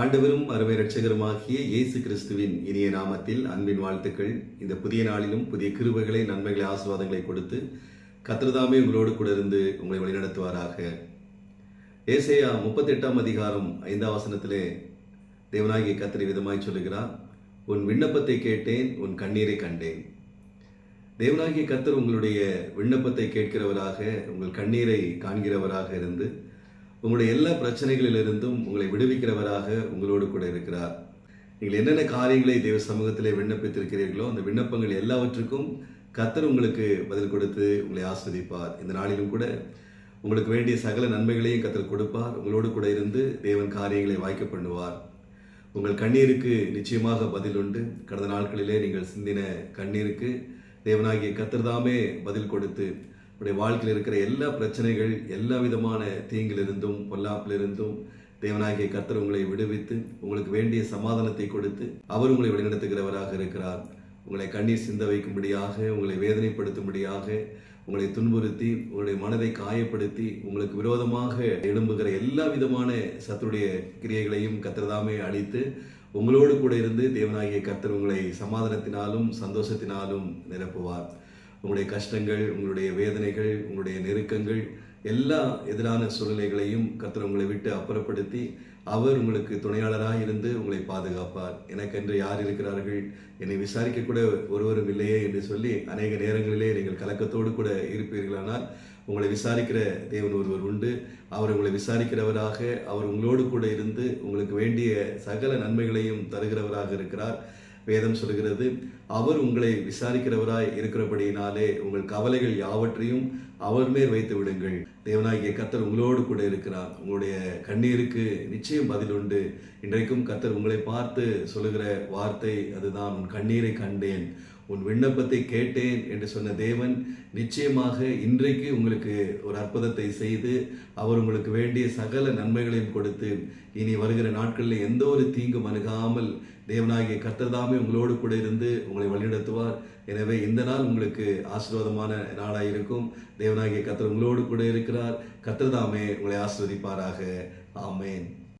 ஆண்டவரும் அருமை ரட்சகருமாகிய இயேசு கிறிஸ்துவின் இனிய நாமத்தில் அன்பின் வாழ்த்துக்கள். இந்த புதிய நாளிலும் புதிய கிருபைகளை நன்மைகளை ஆசீர்வாதங்களை கொடுத்து கத்திரதாமே உங்களோடு கூட இருந்து உங்களை வழிநடத்துவாராக. ஏசையா முப்பத்தெட்டாம் அதிகாரம் ஐந்தாம் வசனத்திலே தேவனாகிய கத்திரி விதமாய் சொல்லுகிறார் உன் விண்ணப்பத்தை கேட்டேன் உன் கண்ணீரை கண்டேன். தேவனாகிய கத்தர் உங்களுடைய விண்ணப்பத்தை கேட்கிறவராக உங்கள் கண்ணீரை காண்கிறவராக இருந்து உங்களுடைய எல்லா பிரச்சனைகளிலிருந்தும் உங்களை விடுவிக்கிறவராக உங்களோடு கூட இருக்கிறார். நீங்கள் என்னென்ன காரியங்களை தேவ சமூகத்திலே விண்ணப்பித்திருக்கிறீர்களோ அந்த விண்ணப்பங்கள் எல்லாவற்றுக்கும் கத்தர் உங்களுக்கு பதில் கொடுத்து உங்களை ஆஸ்வதிப்பார். இந்த நாளிலும் கூட உங்களுக்கு வேண்டிய சகல நன்மைகளையும் கத்தர் கொடுப்பார். உங்களோடு கூட இருந்து தேவன் காரியங்களை வாய்க்க பண்ணுவார். உங்கள் கண்ணீருக்கு நிச்சயமாக பதில் உண்டு. கடந்த நாட்களிலே நீங்கள் சிந்தின கண்ணீருக்கு தேவனாகிய கத்தர்தாமே பதில் கொடுத்து உடைய வாழ்க்கையில் இருக்கிற எல்லா பிரச்சனைகள் எல்லா விதமான தீங்கிலிருந்தும் பொல்லாப்பிலிருந்தும் தேவனாகிய கத்தர் உங்களை விடுவித்து உங்களுக்கு வேண்டிய சமாதானத்தை கொடுத்து அவர் உங்களை வழிநடத்துகிறவராக இருக்கிறார். உங்களை கண்ணீர் சிந்த வைக்கும்படியாக உங்களை வேதனைப்படுத்தும்படியாக உங்களை துன்புறுத்தி உங்களுடைய மனதை காயப்படுத்தி உங்களுக்கு விரோதமாக எழும்புகிற எல்லா விதமான சத்துடைய கிரியைகளையும் கத்திரதாமே அழித்து உங்களோடு கூட இருந்து தேவனாகிய கர்த்தர் உங்களை சமாதானத்தினாலும் சந்தோஷத்தினாலும் நிரப்புவார். உங்களுடைய கஷ்டங்கள் உங்களுடைய வேதனைகள் உங்களுடைய நெருக்கங்கள் எல்லா எதிரான சூழ்நிலைகளையும் கர்த்தர் உங்களை விட்டு அப்புறப்படுத்தி அவர் உங்களுக்கு துணையாளராக இருந்து உங்களை பாதுகாப்பார். எனக்கென்று யார் இருக்கிறார்கள்? என்னை விசாரிக்க கூட ஒருவரும் இல்லையே என்று சொல்லி அநேக நேரங்களிலே நீங்கள் கலக்கத்தோடு கூட இருப்பீர்களானால் உங்களை விசாரிக்கிற தேவன் ஒருவர் உண்டு. அவர் உங்களை விசாரிக்கிறவராக அவர் உங்களோடு கூட இருந்து உங்களுக்கு வேண்டிய சகல நன்மைகளையும் தருகிறவராக இருக்கிறார். வேதம் சொல்கிறது அவர் உங்களை விசாரிக்கிறவராய் இருக்கிறபடியினாலே உங்கள் கவலைகள் யாவற்றையும் அவர் மேல் வைத்து விடுங்கள். தேவனாகிய கத்தர் உங்களோடு கூட இருக்கிறார். உங்களுடைய கண்ணீருக்கு நிச்சயம் பதில் உண்டு. இன்றைக்கும் கத்தர் உங்களை பார்த்து சொல்லுகிற வார்த்தை அதுதான். உன் கண்ணீரை கண்டேன். உன் விண்ணப்பத்தை கேட்டேன் என்று சொன்ன தேவன் நிச்சயமாக இன்றைக்கு உங்களுக்கு ஒரு அற்புதத்தை செய்து அவர் உங்களுக்கு வேண்டிய சகல நன்மைகளையும் கொடுத்து இனி வருகிற நாட்களில் எந்த ஒரு தீங்கும் அணுகாமல் தேவனாகிய கர்த்ததாமே உங்களோடு கூட இருந்து உங்களை வழிநடத்துவார். எனவே இந்த நாள் உங்களுக்கு ஆசீர்வாதமான நாளாக இருக்கும். தேவனாகிய கர்த்தர் உங்களோடு கூட இருக்கிறார். கர்த்ததாமே உங்களை ஆசீர்வதிப்பாராக. ஆமேன்.